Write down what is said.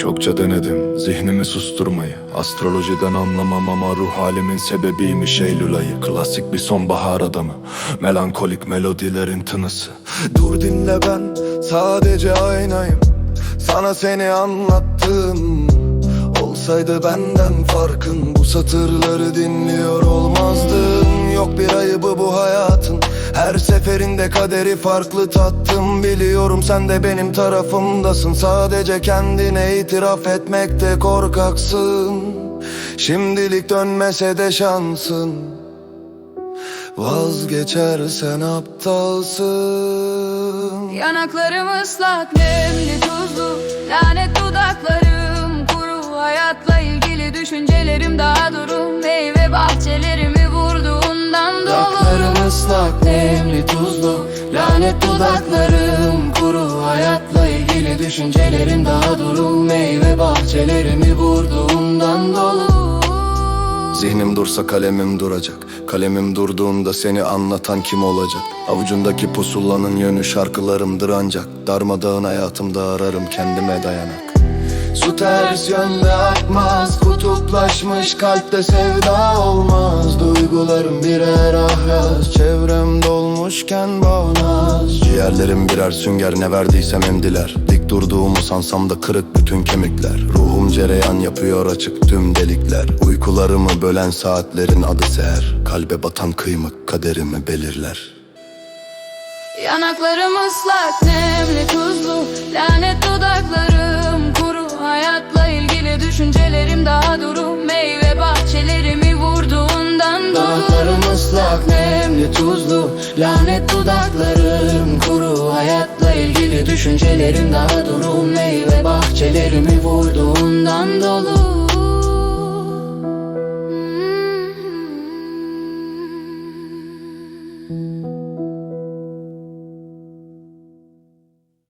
Çokça denedim zihnimi susturmayı. Astrolojiden anlamam ama ruh halimin sebebiymiş Eylül ayı. Klasik bir sonbahar adamı. Melankolik melodilerin tınısı. Dur dinle ben sadece aynayım. Sana seni anlattım Olsaydı benden farkın. Bu satırları dinliyor Her seferinde kaderi farklı tattım Biliyorum sen de benim tarafımdasın. Sadece kendine itiraf etmekte korkaksın. Şimdilik dönmese de şansın. Vazgeçersen aptalsın. Yanaklarım ıslak, nemli, tuzlu. Lanet dudaklarım kuru. Hayatla ilgili düşüncelerim daha duru Meyve Dudaklarım ıslak, nemli, tuzlu. Lanet dudaklarım kuru Hayatla ilgili düşüncelerim daha duru Meyve bahçelerimi vurduğundan dolu. Zihnim dursa kalemim duracak. Kalemim durduğunda seni anlatan kim olacak? Avucundaki pusulanın yönü şarkılarımdır ancak Darmadağın hayatımda ararım kendime dayanak Su ters yönde akmaz Kutuplaşmış kalpte sevda olmaz. Duygularım birer ahraz Çevrem dolmuşken bağnaz. Ciğerlerim birer sünger ne verdiysem emdiler Dik durduğumu sansam da kırık bütün kemikler. Ruhum cereyan yapıyor açık tüm delikler. Uykularımı bölen saatlerin adı seher. Kalbe batan kıymık kaderimi belirler. Yanaklarım ıslak, nemli, tuzlu Lanet dudaklarım Lanet dudaklarım kuru Hayatla ilgili düşüncelerim daha duru Meyve bahçelerimi vurduğundan dolu Hmm.